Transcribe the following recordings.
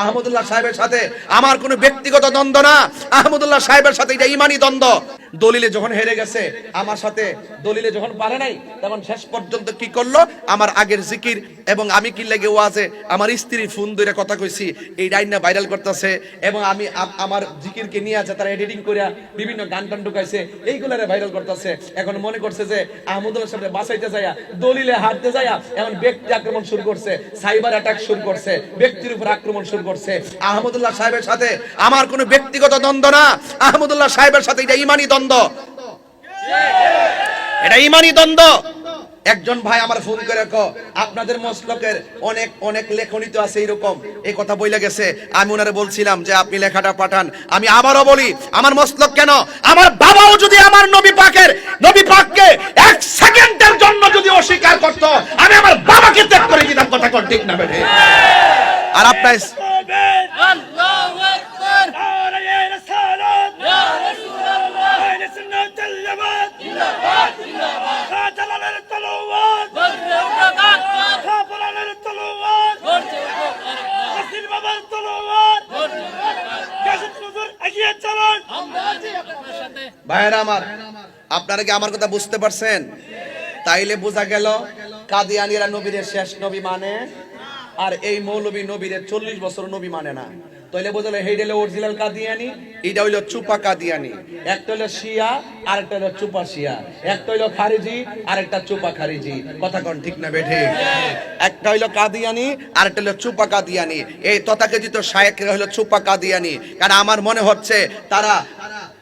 আহমদুল্লাহ সাহেবের সাথে আমার কোনো ব্যক্তিগত দ্বন্দ্ব না। আহমদুল্লাহ সাহেবের সাথে এটা ইমানি দ্বন্দ্ব। দলিলে যখন হেরে গেছে, আমার সাথে দলিলে যখন পারে নাই তখন শেষ পর্যন্ত কি করল? আমার আগের জিকির এবং আমি কি লেগে ওয়াজে আমার স্ত্রী ফোন ধরে কথা কইছি, এই ডাইনা ভাইরাল করতেছে এবং আমি আমার জিকিরকে নিয়ে আছে, তারা এডিটিং করে বিভিন্ন গান টান ঢুকাইছে, এইগুলারে ভাইরাল করতেছে। এখন মনে করছে যে আহমদুল্লাহ সাহেব বাঁচাইতে যায়া দলিলে হারতে যায়া এখন ব্যক্তি আক্রমণ শুরু করছে, সাইবার অ্যাটাক শুরু করছে, ব্যক্তির উপর আক্রমণ শুরু করছে। আহমদুল্লাহ সাহেবের সাথে আমার কোনো ব্যক্তিগত দ্বন্দ্ব না। আহমদুল্লাহ সাহেবের সাথে এটা ইমানি দ্বন্দ্ব এটা ইমানি দ্বন্দ্ব। একজন ভাই আমার ফোন করে কো আপনাদের মসলকের অনেক অনেক লেখনী তো আছে এরকম। এই কথা বইলে গেছে। আমি ওনারে বলছিলাম যে আপনি লেখাটা পাঠান। আমি আবারও বলি আমার মসলক কেন? আমার বাবাও যদি আমার নবী পাকের নবী পাককে এক সেকেন্ডের জন্য যদি অস্বীকার করতো আমি আমার বাবাকে ত্যাগ করে দিতাম। কথা কর ঠিক না বেঠে? আর আপনার ভাইয়েরা আমার, আপনারা কি আমার কথা বুঝতে পারছেন? তাইলে বোঝা গেল কাদিয়ানিরা নবীর শেষ নবী মানে আর এই মৌলবী নবীর চল্লিশ বছর নবী মানে না। তাইলে বোঝালে হেইটা হলো অরিজিনাল কাদিয়ানি, এইটা হইল চুপা কাদিয়ানি। একটা হইল শিয়া আর একটা হইল চুপা শিয়া। একটা হইল খারিজি আর একটা চুপা খারিজি। কথা কোন ঠিক না বেঠে? একটা হইল কাদিয়ানি আর একটা হইল চুপা কাদিয়ানি। এই তথাকথিত শায়েকরা হইল চুপা কাদিয়ানি। কারণ আমার মনে হচ্ছে তারা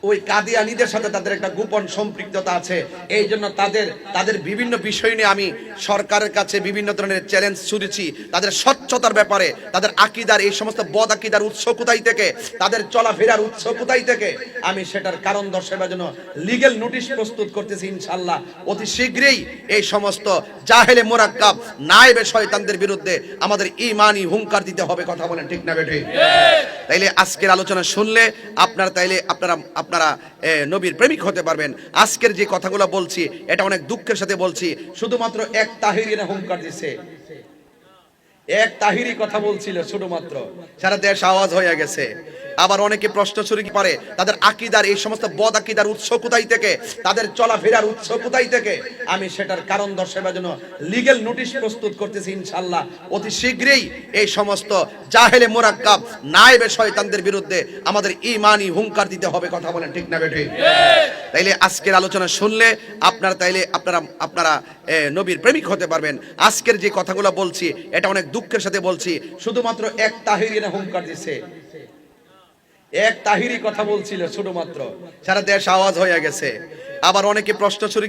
ওই কাদিয়ানিদের সাথে তাদের একটা গোপন সম্পৃক্ততা আছে। এই জন্য তাদের তাদের বিভিন্ন বিষয় নিয়ে আমি সরকারের কাছে বিভিন্ন ধরনের চ্যালেঞ্জ ছুড়েছি। তাদের স্বচ্ছতার ব্যাপারে তাদের আকিদার এই সমস্ত বদ আকিদার উৎস কোথায় থেকে তাদের চলাফেরার উৎস কোথায় থেকে আমি সেটার কারণ দর্শাবার জন্য লিগেল নোটিশ প্রস্তুত করতেছি ইনশাল্লাহ অতি শীঘ্রই এই সমস্ত জাহেলে মোরাক্কাব নায়েবে শয়তানদের বিরুদ্ধে আমাদের ইমানি হুঙ্কার দিতে হবে কথা বলেন ঠিক না বেঠে? তাইলে আজকের আলোচনা শুনলে আপনারা তাইলে আপনারা আপনারা নবীর প্রেমিক হতে পারবেন। আজকের যে কথাগুলো বলছি, এটা অনেক দুঃখের সাথে বলছি। শুধুমাত্র এক তাহিরিনা হুঙ্কার দিছে। এক তাহিরি কথা বলছিল শুধুমাত্র। সারা দেশ আওয়াজ হয়ে গেছে। আবার অনেকে প্রশ্ন ছুরি পারে? তাদের আকিদার এই সমস্ত বদ আকিদার উৎস কোথায় থেকে? তাদের চলাফেরার উৎস কোথায় থেকে? আমি সেটার কারণ দর্শাবার জন্য লিগেল নোটিশ প্রস্তুত করতেছি ইনশাল্লাহ অতি শীঘ্রই এই সমস্ত জাহেলে মোরাক্কাব, নায়েবে শয়তানদের বিরুদ্ধে আমাদের ইমানি হুঙ্কার দিতে হবে, কথা বলেন ঠিক না বেঠে? তাইলে আজকের আলোচনা শুনলে আপনারা তাইলে আপনারা আপনারা নবীর প্রেমিক হতে পারবেন। আজকের যে কথাগুলো বলছি, এটা অনেক দুঃখের সাথে বলছি, শুধুমাত্র এক তাহিরিনা হুঙ্কার দিছে। এক তাহিরি কথা বলছিল শুধুমাত্র। সারা দেশ আওয়াজ হয়ে গেছে। আবার অনেকে প্রশ্ন ছুরি